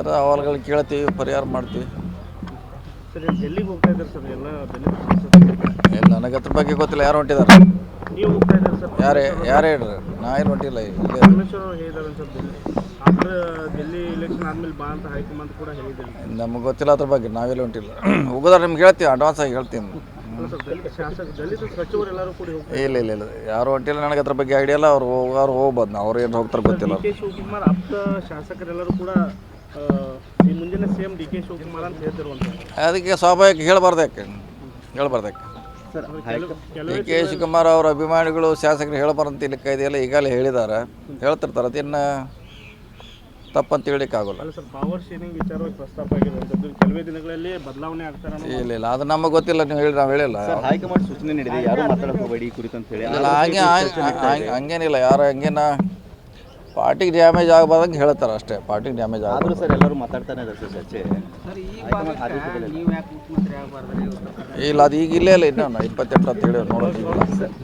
ಯಾರು ಅಹವಾಲುಗಳು ಕೇಳ್ತೀವಿ ಪರಿಹಾರ ಮಾಡ್ತೀವಿ. ಸರ್ ಹೋಗ್ತಾ ಇದ್ದಾರೆ ಸರ್ ಎಲ್ಲ. ಇಲ್ಲ ನನಗೆ ಅದ್ರ ಬಗ್ಗೆ ಗೊತ್ತಿಲ್ಲ ಯಾರು ಹೊಂಟಿದ್ದಾರೆ? ನೀವು ಹೋಗ್ತಾ ಇದ್ದಾರೆ ಸರ್? ಯಾರೇ ಯಾರು ಹೇಳ್ರಿ ನಾ ಏನು ಹೊಂಟಿಲ್ಲ ಇಲ್ಲೇ ಪರಮೇಶ್ವರ್ ಅವರು ಹೇಳಿದ್ದಾರೆ sir Delhi after Delhi election ಆದ್ಮೇಲೆ ಬಾ ಅಂತ ಹೈಕಮಾಂಡ್ ಕೂಡ ಹೇಳಿದ್ದಾರೆ ನಮಗೆ ಗೊತ್ತಿಲ್ಲ ಅದ್ರ ಬಗ್ಗೆ ನಾವೆಲ್ಲ ಹೊಂಟಿಲ್ಲ. ಹೋಗೋದಾರೆ ನಿಮ್ಗೆ ಹೇಳ್ತೀವಿ ಅಡ್ವಾನ್ಸ್ ಆಗಿ ಹೇಳ್ತೀನಿ. ಅಲ್ಲ ಸರ್ ದಲಿತ ಶಾಸಕ ದಲಿತ ಸಚಿವರು ಎಲ್ಲರೂ ಕೂಡ ಹೋಗ್ತಾರೆ ಇಲ್ಲ ಇಲ್ಲ ಇಲ್ಲ. ಯಾರು ಹೊಂಟಿಲ್ಲ ನನಗೆ ಅದ್ರ ಬಗ್ಗೆ ಐಡಿಯಾ ಇಲ್ಲ. ಅವ್ರು ಹೋಗೋರು ಹೋಗ್ಬೋದು ಅವ್ರು ಏನು ಹೋಗ್ತಾರೆ ಗೊತ್ತಿಲ್ಲ. ಡಿ ಕೆ ಶಿವಕುಮಾರ್ ಆಪ್ತ ಶಾಸಕರೆಲ್ಲರೂ ಕೂಡ ಆ, ಈ ಮುಂದಿನ ಸಿಎಂ ಡಿ ಕೆ ಶಿವಕುಮಾರ್ ಅಂತ ಹೇಳ್ತಿರುವಂತ. ಅದಕ್ಕೆ ಸ್ವಾಭಾವಿಕ ಹೇಳಬಾರ್ದಕ್ಕೆ ಯಾಕೆ? ಹೇಳ್ಬಾರ್ದು ಯಾಕೆ? ಸರ್ ಡಿ ಕೆ ಶಿವಕುಮಾರ್ ಅವರ ಅಭಿಮಾನಿಗಳು ಶಾಸಕರು ಹೇಳಬಾರಂತ ಇಲ್ಲಿ ಇದೆಯಲ್ಲ ಈಗಾಗಲೇ ಹೇಳಿದ್ದಾರೆ. ಹೇಳ್ತಿರ್ತಾರೆ ಅದಿನ್ನ ತಪ್ಪಂತ ಹೇಳಿಕ್ಕಾಗಲ್ಲ ಅಲ್ಲ ಸರ್ ಪವರ್ ಶೇರಿಂಗ್ ವಿಚಾರವಾಗಿ ಪ್ರಸ್ತಾಪ ಆಗಿರುವಂಥದ್ದು ಕೆಲವೇ ದಿನಗಳಲ್ಲಿ ಬದಲಾವಣೆ ಆಗ್ತಾರೆ ಇಲ್ಲ ಇಲ್ಲ ಅದು ನಮಗೆ ಗೊತ್ತಿಲ್ಲ ನೀವು ಹೇಳಿ ನಾವು ಹೇಳಿಲ್ಲ. ಸರ್ ಹೈಕಮಾಂಡ್ ಸೂಚನೆ ನೀಡಿದೆ ಯಾರು ಮಾತಾಡಬೇಕು ಹೋಗಬೇಡಿ ಈ ಕುರಿತು ಅಂತ ಹೇಳಿ ಹಂಗೆ- ಹಂಗೇನಿಲ್ಲ ಯಾರು ಹಂಗೇನ ಪಾರ್ಟಿಗೆ ಡ್ಯಾಮೇಜ್ ಆಗಬಾರ್ದಂಗೆ ಹೇಳ್ತಾರೆ ಅಷ್ಟೇ ಪಾರ್ಟಿಗೆ ಡ್ಯಾಮೇಜ್ ಆಗಬಾರ್ದು. ಆದರೂ ಸರ್ ಎಲ್ಲರೂ ಮಾತಾಡ್ತಾನೆ ಇದ್ದಾರೆ ಸರ್ ಚರ್ಚೆ. ಇಲ್ಲ ಅದು ಈಗ ಇಲ್ಲೇ ಇಲ್ಲ ಇನ್ನೊಂದು ಇಪ್ಪತ್ತೆಂಟು ಅಂತ ಹೇಳಿ ನೋಡೋದು ಸರ್